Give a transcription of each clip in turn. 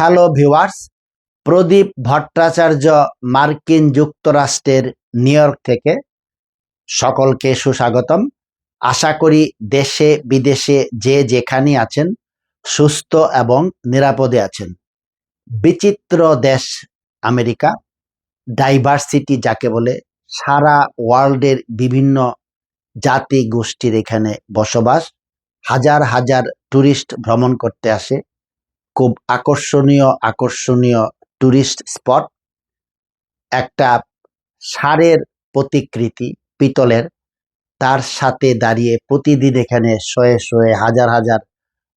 Hello viewers, প্রদীপ ভট্টাচার্য মার্কিন যুক্তরাষ্ট্রের new থেকে সকলকে সুস্বাগতম। আশা করি দেশে, বিদেশে যে যেখানে আছেন, সুস্থ এবং নিরাপদে আছেন। বিচিত্র দেশ আমেরিকা, ডাইভার্সিটি যাকে বলে, সারা ওয়ার্ল্ডের বিভিন্ন জাতি গোষ্ঠীর এখানে বসবাস। হাজার হাজার ট্যুরিস্ট ভ্রমণ করতে আসে। খুব আকর্ষণীয় আকর্ষণীয় টুরিস্ট স্পট একটা সারের প্রতিকৃতি পিতলের। তার সাথে দাঁড়িয়ে প্রতিদিন এখানে শয়ে শয়ে হাজার হাজার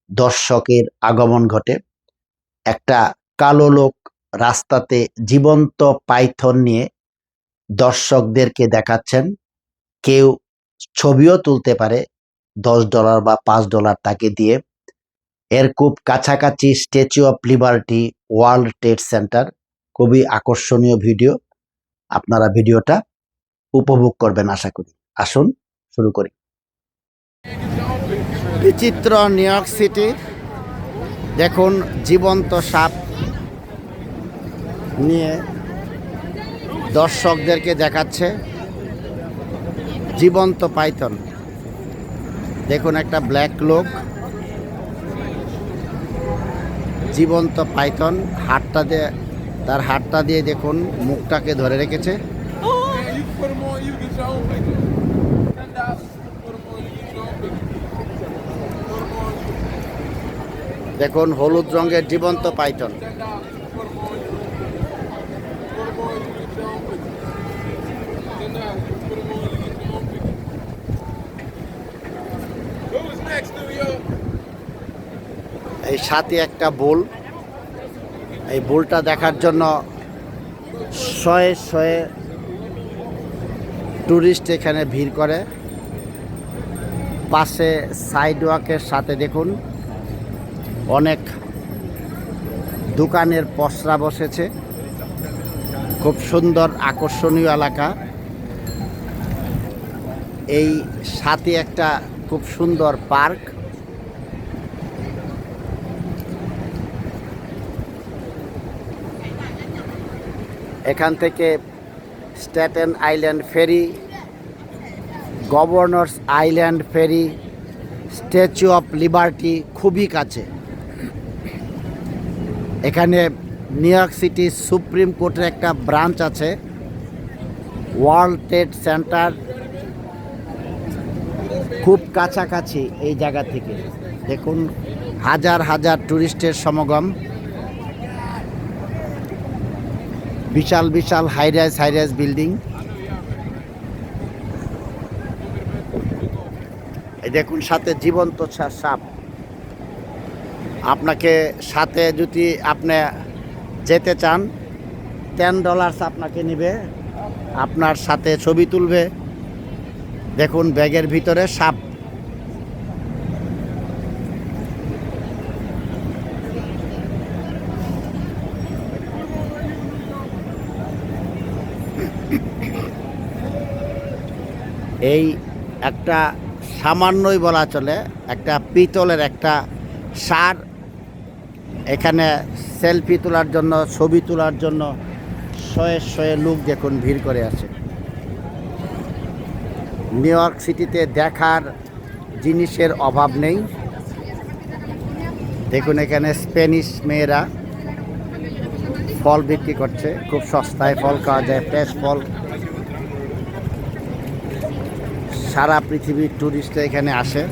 দর্শকের আগমন ঘটে। একটা কালো লোক রাস্তাতে জীবন্ত পাইথন নিয়ে দর্শকদেরকে দেখাচ্ছেন। কেউ ছবিও তুলতে পারে, দশ ডলার বা পাঁচ ডলার তাকে দিয়ে। এর খুব কাছাকাছি Statue of Liberty World Trade Center খুবই আকর্ষণীয় ভিডিও আপনারা ভিডিওটা উপভোগ করবেন আশা করি। আসুন, শুরু করি। বিচিত্র নিউ ইয়র্ক সিটি দেখুন, জীবন্ত সাপ নিয়ে দর্শকদেরকে দেখাচ্ছে। জীবন্ত পাইথন। দেখুন, একটা ব্ল্যাক লোক জীবন্ত পাইথন হাতটা দিয়ে তার হাতটা দিয়ে দেখুন, মুখটাকে ধরে রেখেছে। দেখুন, হলুদ রঙের জীবন্ত them এই সাথে একটা বোল। এই বোলটা দেখার জন্য শয়ে শয়ে টুরিস্ট এখানে ভিড় করে। পাশে সাইড ওয়াকের সাথে দেখুন, অনেক দোকানের পসরা বসেছে। খুব সুন্দর আকর্ষণীয় এলাকা। এই সাথে একটা খুব সুন্দর পার্ক। এখান থেকে Staten Island ferry, Governors Island ferry, Statue of Liberty খুবই কাছে। এখানে নিউ ইয়র্ক সিটি সুপ্রিম কোর্টের একটা ব্রাঞ্চ আছে, ওয়ার্ল্ড ট্রেড সেন্টার, খুব কাছাকাছি এই জায়গা থেকে। দেখুন, হাজার হাজার টুরিস্টের সমাগম। বিশাল বিশাল high rise high rise building দেখুন, সাথে জীবন্ত সাপ। আপনাকে সাথে যদি আপনি যেতে চান টেন ডলার্স আপনাকে নেবে। আপনার সাথে ছবি তুলবে। দেখুন, ব্যাগের ভিতরে সাপ। এই একটা সামান্যই বলা চলে, একটা পিতলের একটা সার। এখানে সেলফি তোলার জন্য, ছবি তোলার জন্য শয়ে শয়ে লোক দেখুন, ভিড় করে আছে। নিউ ইয়র্ক সিটিতে দেখার জিনিসের অভাব নেই। দেখুন এখানে স্প্যানিশ মেয়েরা ফল বিক্রি করছে, খুব সস্তায় ফল খাওয়া যায় ফ্রেশ ফল। সারা পৃথিবীর ট্যুরিস্ট এখানে আসে।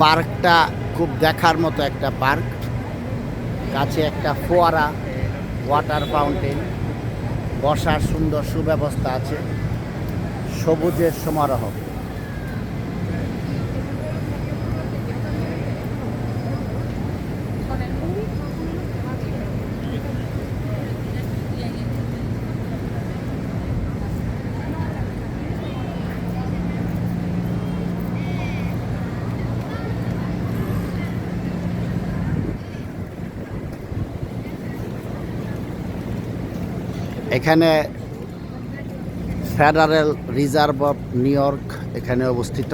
পার্কটা খুব দেখার মতো একটা পার্ক। কাছে একটা ফোয়ারা ওয়াটার ফাউন্টেন বসার সুন্দর সুব্যবস্থা আছে। সবুজের সমারোহ। এখানে Federal Reserve of New York এখানে অবস্থিত।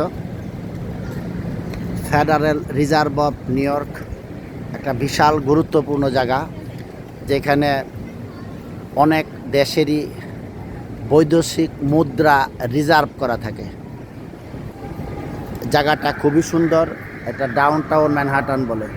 Federal Reserve of New York একটা বিশাল গুরুত্বপূর্ণ জায়গা, যেখানে অনেক দেশেরই বৈদেশিক মুদ্রা রিজার্ভ করা থাকে। জায়গাটা খুবই সুন্দর, এটা ডাউন টাউন ম্যানহাটন বলে।